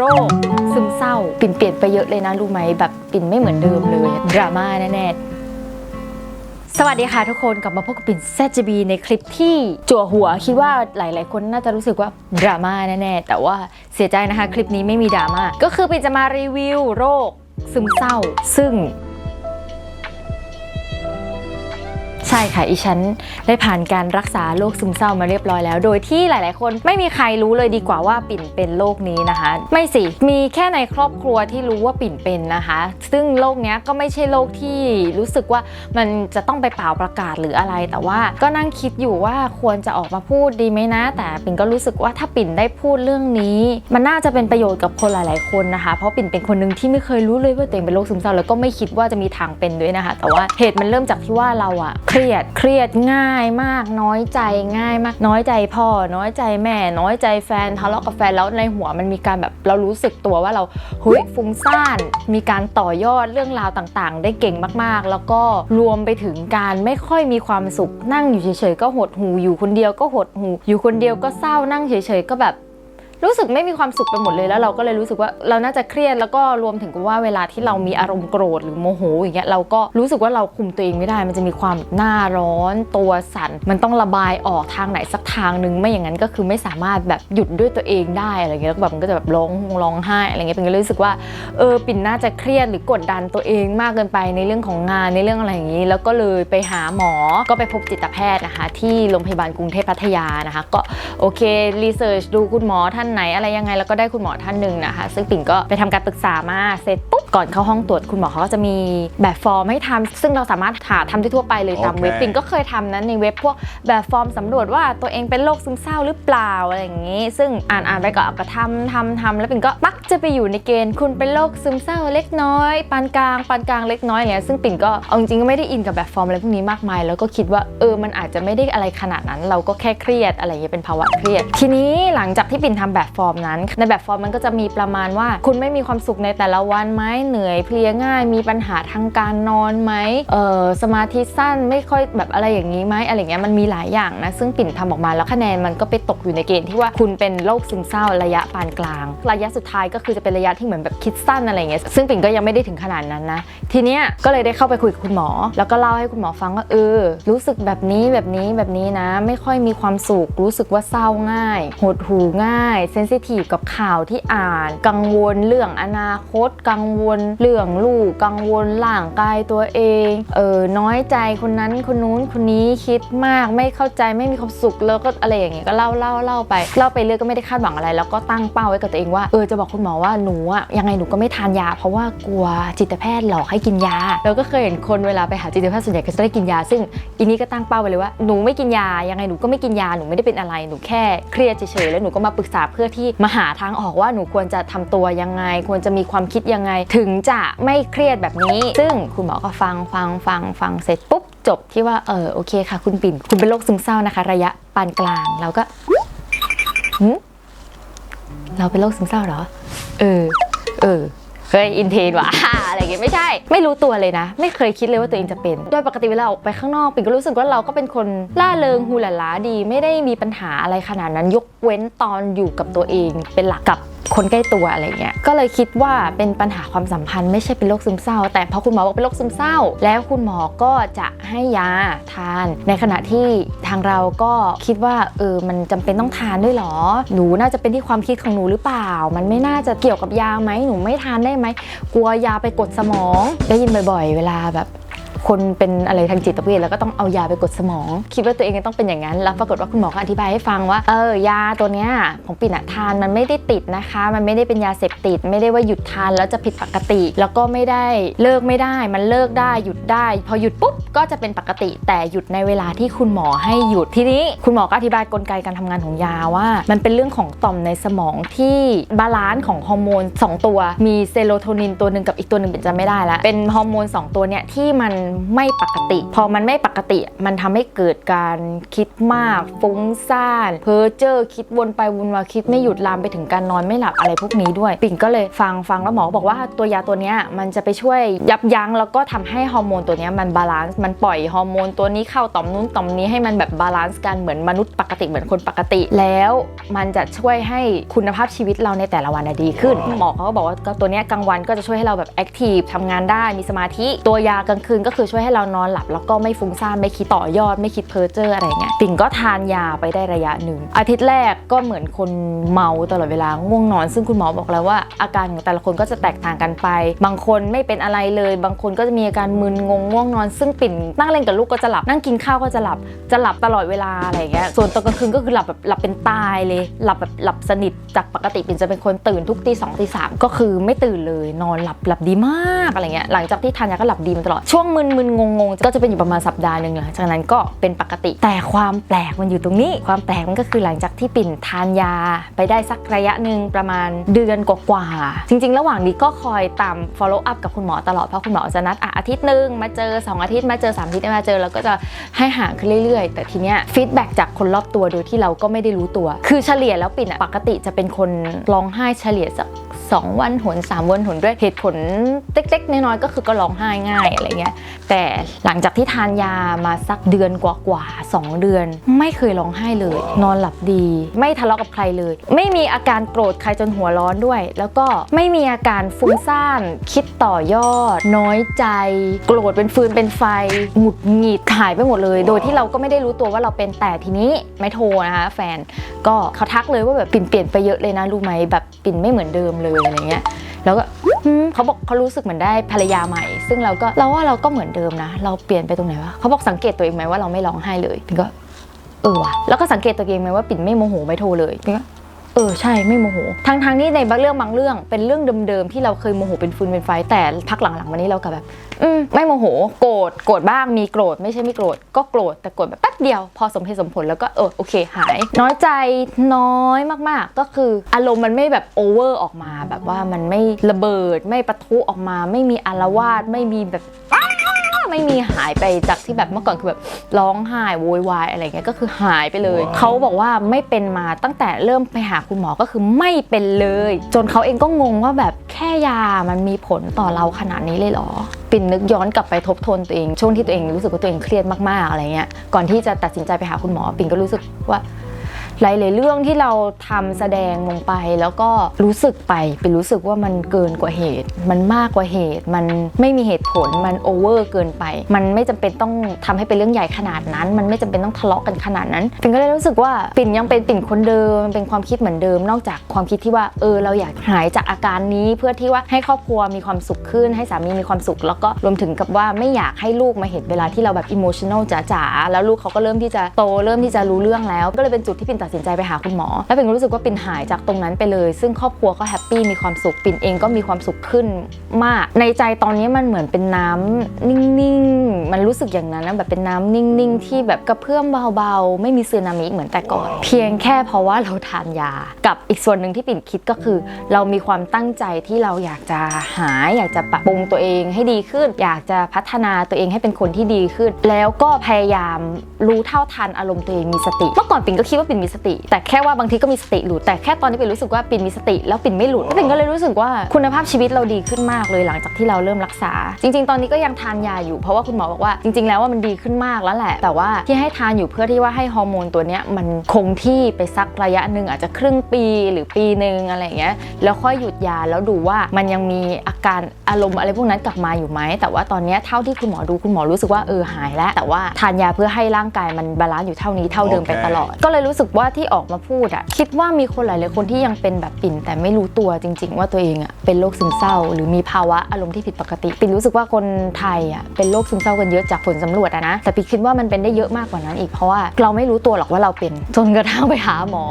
โรคซึมเศร้า ปิ่นเปลี่ยนไปเยอะเลยนะ รู้ไหมแบบปิ่นไม่เหมือนเดิมเลยดราม่าแน่ๆ สวัสดีค่ะทุกคนกลับมาพบกับปิ่นแซจบีในคลิปที่จั่วหัวคิดว่าหลายๆ คนน่าจะรู้สึกว่าดราม่าแน่ๆ แต่ว่าเสียใจนะคะ คลิปนี้ไม่มีดราม่าก็คือปิ่นจะมารีวิวโรคซึมเศร้า ซึ่ง ใช่ค่ะอีฉันได้ผ่านการรักษาโรคซึมเศร้ามาเรียบร้อยแล้ว โดยที่หลาย ๆ คนไม่มีใครรู้เลยดีกว่าว่าปิ่นเป็นโรคนี้นะคะ ไม่สิ มีแค่ในครอบครัวที่รู้ว่าปิ่นเป็นนะคะ ซึ่งโรคเนี้ยก็ไม่ใช่โรคที่รู้สึกว่ามันจะต้องไปเป่าประกาศหรืออะไร แต่ว่าก็นั่งคิดอยู่ว่าควรจะออกมาพูดดีไหมนะ แต่ปิ่นก็รู้สึกว่าถ้าปิ่นได้พูดเรื่องนี้ มันน่าจะเป็นประโยชน์กับคนหลาย ๆ คนนะคะ เพราะปิ่นเป็นคนหนึ่งที่ไม่เคยรู้เลยว่าตัวเองเป็นโรคซึมเศร้าแล้วก็ไม่คิดว่าจะมีทางเป็นด้วยนะคะ แต่ว่าเหตุมันเริ่มจากที่ว่าเราอะรียด เครียดง่ายมาก น้อยใจง่ายมาก น้อยใจพ่อ น้อยใจแม่ น้อยใจแฟน ทะเลาะกับแฟน แล้วในหัวมันมีการแบบเรารู้สึกตัวว่าเราเฮ้ยฟุ้งซ่าน มีการต่อยอดเรื่องราวต่างๆ ได้เก่งมากๆ แล้วก็รวมไปถึงการไม่ค่อยมีความสุข นั่งอยู่เฉยๆก็หดหู อยู่คนเดียวก็หดหู อยู่คนเดียวก็เศร้า นั่งเฉยๆก็แบบ รู้สึกไม่มีความสุขไปหมดเลยแล้วเราก็เลยรู้สึกว่าเราน่าจะเครียดแล้วก็รวมถึงกับว่าเวลาที่เรามีอารมณ์โกรธหรือโมโหอย่างเงี้ยเราก็รู้สึกว่าเราคุมตัวเองไม่ได้ มันจะมีความหน้าร้อนตัวสั่นมันต้องระบายออกทางไหนสักทางหนึ่งไม่อย่างนั้นก็คือไม่สามารถแบบหยุดด้วยตัวเองได้อะไรเงี้ยแล้วแบบมันก็จะแบบร้องร้องไห้อะไรเงี้ยเป็นก็รู้สึกว่าเออปิ่นน่าจะเครียดหรือกดดันตัวเองมากเกินไปในเรื่องของงานในเรื่องอะไรอย่างนี้ แล้วก็เลยไปหาหมอก็ไปพบจิตแพทย์นะคะ ที่โรงพยาบาลกรุงเทพพัทยานะคะ ก็โอเครีเสิร์ชดูคุณหมอท่านไหนอะไรยังไงแล้วก็ได้คุณหมอท่านหนึ่งนะคะ ซึ่งปิ่นก็ไปทำการปรึกษามาเสร็จปุ๊บก่อนเข้าห้องตรวจคุณหมอเขาก็จะมีแบบฟอร์มให้ทำซึ่งเราสามารถหาทำได้ทั่วไปเลยตามโอเคเว็บปิ่นก็เคยทำนั้นในเว็บพวกแบบฟอร์มสำรวจว่าตัวเองเป็นโรคซึมเศร้าหรือเปล่าอะไรอย่างนี้ ซึ่งอ่านอ่านไปก็เอาก็ทำทำทำแล้วปิ่นก็มักจะไปอยู่ในเกณฑ์คุณเป็นโรคซึมเศร้าเล็กน้อย ปานกลางปานกลางเล็กน้อยอะไรเนี่ยซึ่งปิ่นก็เอาจริงๆก็ไม่ได้อินกับแบบฟอร์มอะไรพวกนี้มากมาย แล้วก็คิดว่าเออมันอาจจะไม่ได้อะไรขนาดนั้น เราก็แค่เครียดอะไรอย่างเงี้ยเป็นภาวะเครียด ทีนี้หลังจากที่ปิ่นทำแบบฟอร์มนั้น ในแบบฟอร์มมันก็จะมีประมาณว่า คุณไม่มีความสุขในแต่ละวันไหมเหนื่อยเพลียง่าย มีปัญหาทางการนอนไหมเออสมาธิสั้นไม่ค่อยแบบอะไรอย่างนี้ไหมอะไรเงี้ยมันมีหลายอย่างนะซึ่งปิ่นทำออกมาแล้วคะแนนมันก็ไปตกอยู่ในเกณฑ์ที่ว่าคุณเป็นโรคซึมเศร้าระยะปานกลาง ระยะสุดท้ายก็คือจะเป็นระยะที่เหมือนแบบคิดสั้นอะไรเงี้ยซึ่งปิ่นก็ยังไม่ได้ถึงขนาดนั้นนะทีเนี้ยก็เลยได้เข้าไปคุยกับคุณหมอ แล้วก็เล่าให้คุณหมอฟังว่าเออรู้สึกแบบนี้แบบนี้แบบนี้นะ ไม่ค่อยมีความสุขรู้สึกว่าเศร้าง่าย หดหูง่ายเซนซิทีฟกับข่าวที่อ่าน กังวลเรื่องอนาคต กังวลเรื่องลูก กังวลร่างกายตัวเอง เออน้อยใจคนนั้นคนนู้นคนนี้คิดมากไม่เข้าใจไม่มีความสุขแล้วก็อะไรอย่างเงี้ยก็เล่าเล่าเล่าไปเล่าไปเรื่อยก็ไม่ได้คาดหวังอะไร แล้วก็ตั้งเป้าไว้กับตัวเองว่าเออจะบอกคุณหมอว่าหนูอะยังไงหนูก็ไม่ทานยา เพราะว่ากลัวจิตแพทย์หลอกให้กินยา แล้วก็เคยเห็นคนเวลาไปหาจิตแพทย์ส่วนใหญ่ก็จะได้กินยา ซึ่งอีนี้ก็ตั้งเป้าไปเลยว่าหนูไม่กินยายังไงหนูก็ไม่กินยาหนูไม่ได้เป็นอะไรหนูแค่เครียดเฉยๆแล้วหนูก็มาปรึกษาเพื่อที่มาหาทางออกว่าหนูควรจะทำตัวยังไง ควรจะมีความคิดยังไง ถึงจะไม่เครียดแบบนี้ ซึ่งคุณหมอก็ฟังฟังฟังฟังเสร็จปุ๊บจบที่ว่าเออโอเคค่ะ คุณปิ่น คุณเป็นโรคซึมเศร้านะคะ ระยะปานกลางเราก็เราเป็นโรคซึมเศร้าเหรอ เออ เออ ฮ้ยอินเทนว่ะอะไรเงี้ยไม่ใช่ ไม่รู้ตัวเลยนะ ไม่เคยคิดเลยว่าตัวเองจะเป็น โดยปกติเวลาออกไปข้างนอกปิ่นก็รู้สึกว่าเราก็เป็นคนล่าเริงฮูหลาหลาดี ไม่ได้มีปัญหาอะไรขนาดนั้น ยกเว้นตอนอยู่กับตัวเองเป็นหลักกับ คนใกล้ตัวอะไรเงี้ย ก็เลยคิดว่าเป็นปัญหาความสัมพันธ์ไม่ใช่เป็นโรคซึมเศร้า แต่พอคุณหมอบอกเป็นโรคซึมเศร้า แล้วคุณหมอก็จะให้ยาทาน ในขณะที่ทางเราก็คิดว่าเออมันจำเป็นต้องทานด้วยเหรอ หนูน่าจะเป็นที่ความคิดของหนูหรือเปล่า มันไม่น่าจะเกี่ยวกับยาไหมหนูไม่ทานได้ไหม กลัวยาไปกดสมอง ได้ยินบ่อย ๆ เวลาแบบ คนเป็นอะไรทางจิตเวชแล้วก็ต้องเอายาไปกดสมอง คิดว่าตัวเองต้องเป็นอย่างนั้น แล้วปรากฏว่าคุณหมอก็อธิบายให้ฟังว่า เออยาตัวเนี้ยของปิ่นอะทานมันไม่ได้ติดนะคะ มันไม่ได้เป็นยาเสพติด ไม่ได้ว่าหยุดทานแล้วจะผิดปกติ แล้วก็ไม่ได้เลิกไม่ได้ มันเลิกได้หยุดได้ พอหยุดปุ๊บก็จะเป็นปกติ แต่หยุดในเวลาที่คุณหมอให้หยุดทีนี้ คุณหมอก็อธิบายกลไกการทำงานของยาว่า มันเป็นเรื่องของต่อมในสมองที่บาลานซ์ของฮอร์โมนสองตัว มีเซโรโทนินตัวหนึ่งกับอีกตัวหนึ่งเป็นจำไม่ได้แล้วเป็นฮอร์โมนสองตัวเนี่ยที่มันไม่ปกติ พอมันไม่ปกติ มันทำให้เกิดการคิดมาก ฟุ้งซ่าน เพ้อเจ้อคิดวนไปวนมาคิดไม่หยุดลามไปถึงการนอนไม่หลับอะไรพวกนี้ด้วย ปิ่นก็เลยฟังฟังแล้วหมอบอกว่าตัวยาตัวนี้มันจะไปช่วยยับยั้งแล้วก็ทำให้ฮอร์โมนตัวนี้มันบาลานซ์มันปล่อยฮอร์โมนตัวนี้เข้าต่อมนู้นต่อมนี้ให้มันแบบบาลานซ์กันเหมือนมนุษย์ปกติเหมือนคนปกติ แล้วมันจะช่วยให้คุณภาพชีวิตเราในแต่ละวันนะดีขึ้นหมอเขาก็บอกว่าตัวนี้กลางวันก็จะช่วยให้เราแบบแอคทีฟทำงานได้มีสมาธิตัวยากลางคืนก็คือช่วยให้เรานอนหลับแล้วก็ไม่ฟุ้งซ่านไม่คิดต่อยอด ไม่คิดเพ้อเจ้ออะไรเงี้ยปิ่นก็ทานยาไปได้ระยะหนึ่งอาทิตย์แรกก็เหมือนคนเมาตลอดเวลาง่วงนอน ซึ่งคุณหมอบอกแล้วว่าอาการของแต่ละคนก็จะแตกต่างกันไป บางคนไม่เป็นอะไรเลย บางคนก็จะมีอาการมึนงงง่วงนอน ซึ่งปิ่นนั่งเล่นกับลูกก็จะหลับนั่งกินข้าวก็จะหลับจะหลับตลอดเวลาอะไรเงี้ยส่วนตอนกลางคืนก็คือหลับแบบหลับเป็นตายเลย หลับแบบหลับสนิทจากปกติปิ่นจะเป็นคนตื่นทุกตีสองตีสามก็คือไม่ตื่นเลยนอนหลับหลับดีมากอะไรเงี้ยหลังจากที่ทานยาก็หลับดีมาตลอดช่วงมึนมึนงงงๆ ก็จะเป็นอยู่ประมาณสัปดาห์หนึ่งหลังจากนั้นก็เป็นปกติ แต่ความแปลกมันอยู่ตรงนี้ ความแปลกมันก็คือหลังจากที่ปิ่นทานยา ไปได้สักระยะหนึ่งประมาณเดือนกว่าๆจริง ๆ ระหว่างนี้ก็คอยตาม follow up กับคุณหมอตลอดเพราะคุณหมอจะนัดออาทิตย์หนึ่งมาเจอ 2 อาทิตย์มาเจอ 3 อาทิตย์มาเจอแล้วก็จะให้ห่างขึ้นเรื่อยๆ แต่ทีเนี้ยฟีดแบ็กจากคนรอบตัวโดยที่เราก็ไม่ได้รู้ตัว คือเฉลี่ยแล้วปิ่นอะปกติจะเป็นคนร้องไห้เฉลี่ยสัก 2 วันหน3วันหนด้วยเหตุผลเล็กๆน้อยๆก็คือก็ร้องไห้ง่ายอะไรเงี้ยแต่หลังจากที่ทานยามาสักเดือนกว่าๆสองเดือน ไม่เคยร้องไห้เลย นอนหลับดี ไม่ทะเลาะกับใครเลย ไม่มีอาการโกรธใครจนหัวร้อนด้วย แล้วก็ไม่มีอาการฟุ้งซ่านคิดต่อยอด น้อยใจ โกรธเป็นฟืนเป็นไฟหงุดหงิดหายไปหมดเลย โดยที่เราก็ไม่ได้รู้ตัวว่าเราเป็นแต่ทีนี้ไม่โทรนะคะแฟนก็เขาทักเลยว่าแบบปิ่นเปลี่ยนไปเยอะเลยนะรู้ไหมแบบปิ่นไม่เหมือนเดิมเลยอะไรเงี้ยแล้วก็เขาบอกเขารู้สึกเหมือนได้ภรรยาใหม่ ซึ่งเราก็เราว่าเราก็เหมือนเดิมนะ เราเปลี่ยนไปตรงไหนวะเขาบอกสังเกตตัวเองไหมว่าเราไม่ร้องไห้เลยปิ่นก็เออว่ะแล้วก็สังเกตตัวเองไหมว่าปิ่นไม่โมโหไม่โทรเลยปิ่นก็ เออใช่ไม่โมโหทั้งทางๆที่ในบางเรื่องบางเรื่อง เป็นเรื่องเดิมๆที่เราเคยโมโหเป็นฟืนเป็นไฟ แต่พักหลังๆมานี้เรากลับแบบ อืมไม่โมโหโกรธโกรธบ้างมีโกรธไม่ใช่ไม่โกรธก็โกรธแต่โกรธแบบแป๊บเดียว พอสมเหตุสมผลแล้วก็เออโอเคหาย น้อยใจน้อยมากๆ ก็คืออารมณ์มันไม่แบบโอเวอร์ออกมาแบบว่ามันไม่ระเบิดไม่ปะทุออกมา ไม่มีอารวาสไม่มีแบบ ไม่มีหายไปจากที่แบบเมื่อก่อนคือแบบร้องไห้โวยวายอะไรเงี้ยก็คือหายไปเลย เขาบอกว่าไม่เป็นมาตั้งแต่เริ่มไปหาคุณหมอก็คือไม่เป็นเลย จนเขาเองก็งงว่าแบบแค่ยามันมีผลต่อเราขนาดนี้เลยเหรอ ปิ่นนึกย้อนกลับไปทบทวนตัวเอง ช่วงที่ตัวเองรู้สึกว่าตัวเองเครียดมากๆอะไรเงี้ยก่อนที่จะตัดสินใจไปหาคุณหมอ ปิ่นก็รู้สึกว่า หลาย ๆ เรื่องที่เราทำแสดงลงไป แล้วก็รู้สึกไปเป็นรู้สึกว่ามันเกินกว่าเหตุ มันมากกว่าเหตุ มันไม่มีเหตุผลมันโอเวอร์เกินไป มันไม่จำเป็นต้องทำให้เป็นเรื่องใหญ่ขนาดนั้น มันไม่จำเป็นต้องทะเลาะกันขนาดนั้นปิ่นก็เลยรู้สึกว่าปิ่นยังเป็นปิ่นคนเดิมมันเป็นความคิดเหมือนเดิม นอกจากความคิดที่ว่าเออเราอยากหายจากอาการนี้เพื่อที่ว่าให้ครอบครัวมีความสุขขึ้น ให้สามีมีความสุข แล้วก็รวมถึงกับว่าไม่อยากให้ลูกมาเห็นเวลาที่เราแบบอิโมชัน a ลจ๋าๆแล้วลูกเขาก็เริ่มที่จะโตเริ่มที่จะรู้เรื่องแล้ว ก็เลยเป็นจุดที่ปิ่นตัดสินใจไปหาคุณหมอ แล้วปิ่นก็รู้สึกว่าปิ่นหายจากตรงนั้นไปเลย ซึ่งครอบครัวก็แฮปปี้มีความสุขปิ่นเองก็มีความสุขขึ้นมาก ในใจตอนนี้มันเหมือนเป็นน้ำนิ่งๆ มันรู้สึกอย่างนั้นนะแบบเป็นน้ำนิ่งๆ ที่แบบกระเพื่อมเบาๆ ไม่มีสึนามิเหมือนแต่ก่อน เพียงแค่เพราะว่าเราทานยา กับอีกส่วนหนึ่งที่ปิ่นคิดก็คือ เรามีความตั้งใจที่เราอยากจะหาย อยากจะปรับปรุงตัวเองให้ดีขึ้น อยากจะพัฒนาตัวเองให้เป็นคนที่ดีขึ้น แล้วก็พยายามรู้เท่าทันอารมณ์ตัวเองมีสติ เมื่อก่อนปิ่นก็คิดว่าปิ่นมีสติ แต่แค่ว่าบางทีก็มีสติหลุดแต่แค่ตอนนี้ปิ่นรู้สึกว่าปิ่นมีสติ แล้วปิ่นไม่หลุดแล้วปิ่นก็เลยรู้สึกว่าคุณภาพชีวิตเราดีขึ้นมากเลยหลังจากที่เราเริ่มรักษา จริง ๆ ตอนนี้ก็ยังทานยาอยู่เพราะว่าคุณหมอบอกว่าจริง ๆ แล้วว่ามันดีขึ้นมากแล้วแหละ แต่ว่าที่ให้ทานอยู่เพื่อที่ว่าให้ฮอร์โมนตัวเนี้ยมันคงที่ไปสักระยะหนึ่งอาจจะครึ่งปีหรือปีหนึ่งอะไรอย่างเงี้ยแล้วค่อยหยุดยาแล้วดูว่ามันยังมีอาการอารมณ์อะไรพวกนั้นกลับมาอยู่ไหมแต่ว่าตอนเนี้ยเท่าที่คุณหมอดูคุณหมอรู้สึกว่าเออหายแล้ว แต่ว่าทานยาเพื่อให้ร่างกายมันบาลานซ์อยู่เท่านี้เท่าเดิมไปตลอด ก็เลยรู้สึกว่าที่ออกมาพูดอะคิดว่ามีคนหลายๆคนที่ยังเป็นแบบปิ่น แต่ไม่รู้ตัวจริง ๆ ว่าตัวเองอะเป็นโรคซึมเศร้า หรือมีภาวะอารมณ์ที่ผิดปกติ ปิ่นรู้สึกว่าคนไทยอะเป็นโรคซึมเศร้ากันเยอะจากผลสำรวจอะนะแต่ปิ่นคิดว่ามันเป็นได้เยอะมากกว่านั้นอีกเพราะว่าเราไม่รู้ตัวหรอกว่าเราเป็นจนกระทั่งไปหาหมอ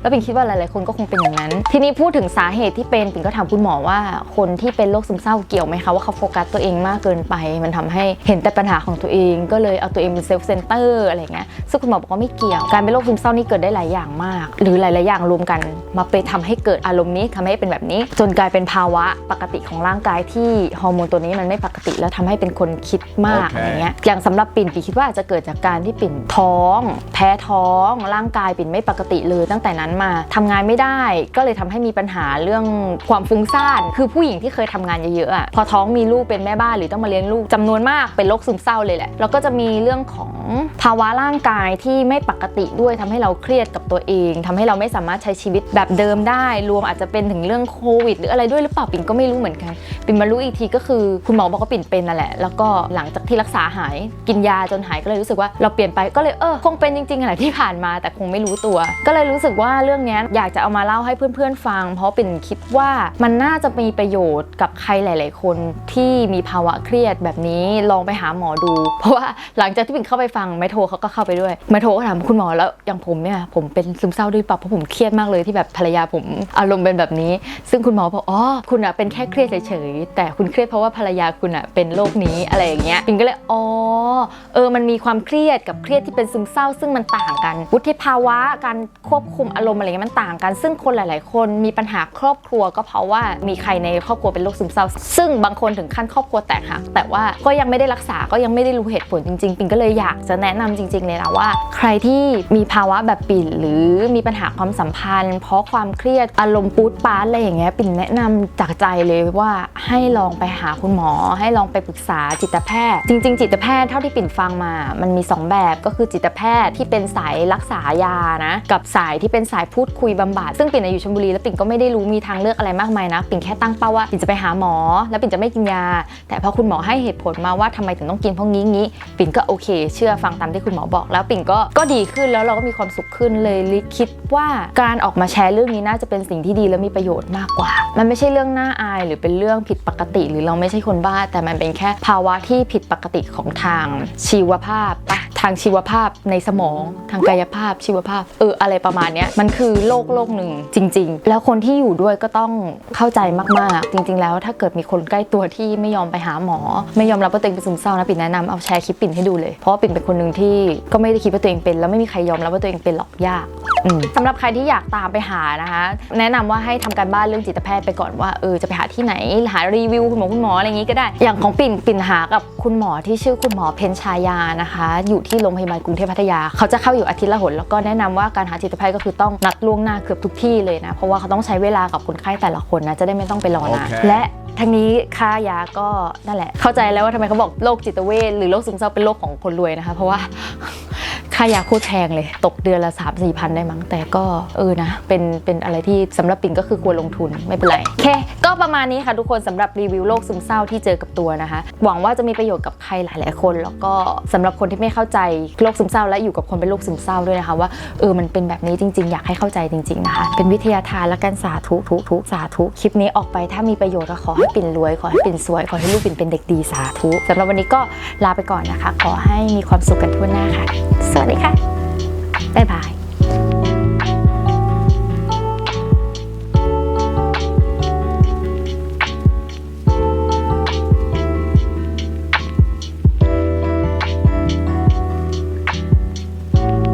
แล้วปิ่นคิดว่าหลาย ๆ คนก็คงเป็นอย่างนั้น ทีนี้พูดถึงสาเหตุที่เป็นปิ่นก็ถามคุณหมอว่าคนที่เป็นโรคซึมเศร้าเกี่ยวไหมคะว่าเขาโฟกัสตัวเองมากเกินไป มันทำให้เห็นแต่ปัญหาของตัวเองก็เลยเอาตัวเองเป็นเซลฟ์เซนเตอร์อะไรเงี้ยซึ่งคุณหมอบอกว่าไม่เกี่ยวการเป็นโรคซึมเศร้านี่เกิดได้หลายอย่างมาก หรือหลาย ๆ อย่างรวมกันมาไปทำให้เกิดอารมณ์นี้ทำให้เป็นแบบนี้ จนกลายเป็นภาวะปกติของร่างกายที่ฮอร์โมนตัวนี้มันไม่ปกติแล้วทำให้เป็นคนคิดมากโอเคอะไรเงี้ยอย่างสำหรับปิ่นปิ่นคิดว่าอาจจะเกิดจากการที่ปิ่นท้อง แพ้ท้อง ร่างกายปิ่นไม่ปกติเลยตั้งแต่นั้นมาทำงานไม่ได้ ก็เลยทำให้มีปัญหาเรื่องความฟุ้งซ่าน คือผู้หญิงที่เคยทำงานเยอะๆอะพอท้องมีลูกเป็นแม่บ้านหรือต้องมาเลี้ยงลูกจำนวนมากเป็นโรคซึมเศร้าเลยแหละแล้วก็จะมีเรื่องของภาวะร่างกายที่ไม่ปกติด้วยทำให้เราเครียดกับตัวเองทำให้เราไม่สามารถใช้ชีวิตแบบเดิมได้ รวมอาจจะเป็นถึงเรื่องโควิด หรืออะไรด้วยหรือเปล่าปิ่นก็ไม่รู้เหมือนกันปิ่นมารู้อีกทีก็คือคุณหมอบอกว่าปิ่นเป็นนั่นแหละ แล้วก็หลังจากที่รักษาหายกินยาจนหายก็เลยรู้สึกว่าเราเปลี่ยนไปก็เลยเออคงเป็นจริงๆอะไรที่ผ่านมาแต่คงไม่รู้ตัว ก็เลยรู้สึกว่าเรื่องนี้อยากจะเอามาเล่าให้เพื่อนๆฟัง เพราะปิ่นคิดว่ามันน่าจะมีประโยชน์กับใครหลาย ๆ คนที่มีภาวะเครียดแบบนี้ลองไปหาหมอดู เพราะว่าหลังจากที่ปิ่นเข้าไปฟังไมโทรเขาก็เข้าไปด้วยไมโทรก็ถามคุณหมอแล้วอย่างผมเนี่ยผมเป็นซึมเศร้าด้วยเปล่าเพราะผมเครียดมากเลยที่แบบภรรยาผมอารมณ์เป็นแบบนี้ ซึ่งคุณหมอบอกอ๋อคุณอะเป็นแค่เครียดเฉยๆแต่คุณเครียดเพราะว่าภรรยาคุณอะเป็นโรคนี้อะไรอย่างเงี้ยปิ่นก็เลยอ๋อเออมันมีความเครียดกับเครียดที่เป็นซึมเศร้า ซึ่งมันต่างกันวุฒิภาวะการควบคุมอารมณ์อะไรเงี้ยมันต่างกัน ซึ่งคนหลาย ๆ คนมีปัญหาครอบครัว ก็เพราะว่ามีใครในครอบครัวเป็นโรคซึมเศร้า ซึ่งบางคนถึงขั้นครอบครัวแตกหักแต่ว่าก็ยังไม่ได้รักษาก็ยังไม่ได้รู้เหตุผลจริง ๆ ปิ่นก็เลยอยากจะแนะนำจริง ๆ เลยนะว่า ใครที่มีภาวะแบบปิ่นหรือมีปัญหาความสัมพันธ์ เพราะความเครียดอารมณ์ปูดปาดอะไรอย่างเงี้ยปิ่นแนะนำจากใจเลยว่าให้ลองไปหาคุณหมอ ให้ลองไปปรึกษาจิตแพทย์ จริง ๆ จิตแพทย์เท่าที่ปิ่นฟังมา มันมีสองแบบก็คือจิตแพทย์ที่เป็นสายรักษายานะ กับสายที่เป็นสายพูดคุยบำบัดซึ่งปิ่นอะอยู่ชลบุรีแล้วปิ่นก็ไม่ได้รู้มีทางเลือกอะไรมากมายนะปิ่นแค่ตั้งเป้าว่าปิ่นจะไปหาหมอ แล้วปิ่นจะไม่กินยา แต่พอคุณหมอให้เหตุผลมาว่าทำไมถึงต้องกินเพราะงี้งี้ ปิ่นก็โอเค เชื่อฟังตามที่คุณหมอบอก แล้วปิ่นก็ก็ดีขึ้นแล้วเราก็มีความสุขขึ้นเลยคิดว่าการออกมาแชร์เรื่องนี้น่าจะเป็นสิ่งที่ดีและมีประโยชน์มากกว่า มันไม่ใช่เรื่องน่าอาย หรือเป็นเรื่องผิดปกติ หรือเราไม่ใช่คนบ้า แต่มันเป็นแค่ภาวะที่ผิดปกติของทางชีวภาพปะ ทางชีวภาพในสมอง ทางกายภาพชีวภาพ เอออะไรประมาณนี้มันคือโลกโลกหนึ่งจริง ๆ แล้วคนที่อยู่ด้วยก็ต้องเข้าใจมากๆ จริง ๆ แล้วถ้าเกิดมีคนใกล้ตัวที่ไม่ยอมไปหาหมอ ไม่ยอมรับว่าตัวเองเป็นซึมเศร้านะปิ่นแนะนำเอาแชร์คลิปปิ่นให้ดูเลย เพราะว่าปิ่นเป็นคนหนึ่งที่ก็ไม่ได้คิดว่าตัวเองเป็น แล้วไม่มีใครยอมรับว่าตัวเองเป็นหรอกยาก สำหรับใครที่อยากตามไปหานะคะ แนะนำว่าให้ทำการบ้านเรื่องจิตแพทย์ไปก่อนว่าเออจะไปหาที่ไหนหารีวิวคุณหมอคุณหมออะไรอย่างงี้ก็ได้ อย่างของปิ่นปิ่นหากับคุณหมอที่ชื่อคุณหมอเพนชายานะคะ อยู่ที่โรงพยาบาลกรุงเทพพัทยา เขาจะเข้าอยู่อาทิตย์ละหนแล้วก็แนะนำว่าการหาจิตแพทย์ก็คือต้องนัดล่วงหน้าเกือบทุกที่เลยนะเพราะว่าเขาต้องใช้เวลากับคนไข้แต่ละคนนะจะได้ไม่ต้องไปรอนานโอเคและทั้งนี้ค่ายาก็นั่นแหละ เข้าใจแล้วว่าทำไมเขาบอกโรคจิตเวชหรือโรคซึมเศร้าเป็นโรคของคนรวยนะคะ เพราะว่า ค่ายาโคตรแพงเลย ตกเดือนละ3 4 0 0พันได้มั้งแต่ก็เออนะ เป็นเป็นอะไรที่สำหรับปิ่นก็คือควรลงทุนไม่เป็นไรแค่ ประมาณนี้ค่ะทุกคนสำหรับรีวิวโรคซึมเศร้าที่เจอกับตัวนะคะ หวังว่าจะมีประโยชน์กับใครหลาย ๆ คน แล้วก็สำหรับคนที่ไม่เข้าใจโรคซึมเศร้า และอยู่กับคนเป็นโรคซึมเศร้าด้วยนะคะว่าเออมันเป็นแบบนี้จริง ๆ อยากให้เข้าใจจริง ๆ นะคะ เป็นวิทยาทานและกันสาธุทุทุสาธุคลิปนี้ออกไปถ้ามีประโยชน์ก็ขอให้ปิ่นรวย ขอให้ปิ่นสวย ขอให้ลูกปิ่นเป็นเด็กดีสาธุสำหรับวันนี้ก็ลาไปก่อนนะคะ ขอให้มีความสุขกันทั่วหน้าค่ะ สวัสดีค่ะบ๊ายบาย